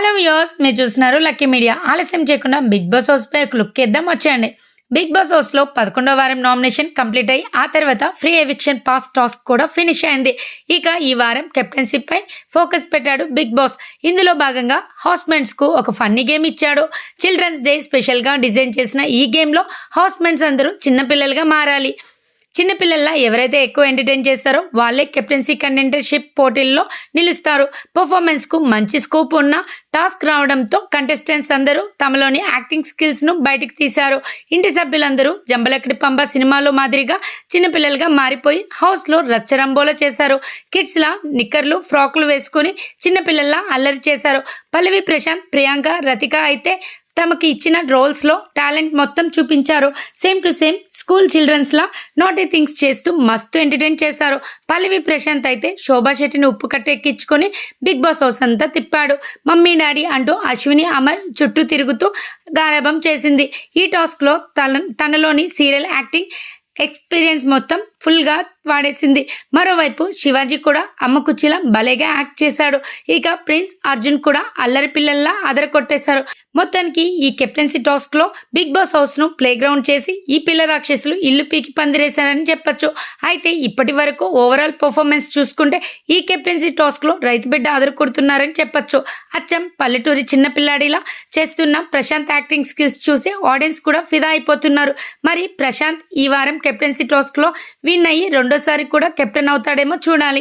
Hello views మీరు చూస్తున్నారు lucky media. ఆలస్యం చేయకుండా బిగ్ బాస్ హౌస్ పై ఒక లుక్ ఇద్దాం వచ్చేయండి. బిగ్ బాస్ హౌస్లో పదకొండవ వారం నామినేషన్ కంప్లీట్ అయ్యి ఆ తర్వాత ఫ్రీ ఎవిక్షన్ పాస్ టాస్క్ కూడా ఫినిష్ అయింది. ఇక ఈ వారం కెప్టెన్సీ పై ఫోకస్ పెట్టాడు బిగ్ బాస్. ఇందులో భాగంగా హౌస్మెంట్స్కు ఒక ఫన్నీ గేమ్ ఇచ్చాడు. చిల్డ్రన్స్ డే స్పెషల్గా డిజైన్ చేసిన ఈ గేమ్లో హౌస్మెంట్స్ అందరూ చిన్నపిల్లలుగా మారాలి. చిన్నపిల్లల ఎవరైతే ఎక్కువ ఎంటర్టైన్ చేస్తారో వాళ్ళే కెప్టెన్సీ కంటెంటర్షిప్ పోటీల్లో నిలుస్తారు. పర్ఫార్మెన్స్కు మంచి స్కోప్ ఉన్న టాస్క్ రావడంతో కంటెస్టెంట్స్ అందరూ తమలోని యాక్టింగ్ స్కిల్స్ను బయటకు తీశారు. ఇంటి సభ్యులందరూ జంబలక్కడి పంబ సినిమాలో మాదిరిగా చిన్నపిల్లలుగా మారిపోయి హౌస్లో రచ్చరంబోలా చేశారు. కిడ్స్లా నిక్కర్లు ఫ్రాక్లు వేసుకుని చిన్నపిల్లల్లా అల్లరి చేశారు. పల్లవి ప్రశాంత్ ప్రియాంక రతిక అయితే తమకి ఇచ్చిన రోల్స్లో టాలెంట్ మొత్తం చూపించారు. Same to same school childrens law naughty things చేస్తూ మస్తు ఎంటర్టైన్ చేశారు. పల్లవి ప్రశాంత్ అయితే శోభా శెట్టిని ఉప్పు కట్టెక్కించుకొని బిగ్ బాస్ హౌస్ అంతా తిప్పాడు. మమ్మీ డాడీ అంటూ అశ్విని అమర్ చుట్టూ తిరుగుతూ గారాబం చేసింది. ఈ టాస్క్లో తన తనలోని సీరియల్ యాక్టింగ్ ఎక్స్పీరియన్స్ మొత్తం ఫుల్గా వాడేసింది. మరోవైపు శివాజీ కూడా అమ్మ కుచ్చిలా భలేగా యాక్ట్ చేశాడు. ఇక ప్రిన్స్ అర్జున్ కూడా అల్లరి పిల్లల్లా అదరకొట్టేశారు మొత్తానికి ఈ కెప్టెన్సీ టాస్క్లో బిగ్ బాస్ హౌస్ను ప్లే గ్రౌండ్ చేసి ఈ పిల్ల రాక్షసులు ఇల్లు పీకి పందిరేశారని చెప్పొచ్చు. అయితే ఇప్పటి వరకు ఓవరాల్ పర్ఫార్మెన్స్ చూసుకుంటే ఈ కెప్టెన్సీ టాస్క్లో రైతు బిడ్డ అదరకొడుతున్నారని చెప్పొచ్చు. అచ్చం పల్లెటూరి చిన్న పిల్లాడిలా చేస్తున్న ప్రశాంత్ యాక్టింగ్ స్కిల్స్ చూసి ఆడియన్స్ కూడా ఫిదా అయిపోతున్నారు. మరి ప్రశాంత్ ఈ వారం కెప్టెన్సీ టాస్క్లో విన్ అయ్యి రెండోసారి కూడా కెప్టెన్ అవుతాడేమో చూడాలి.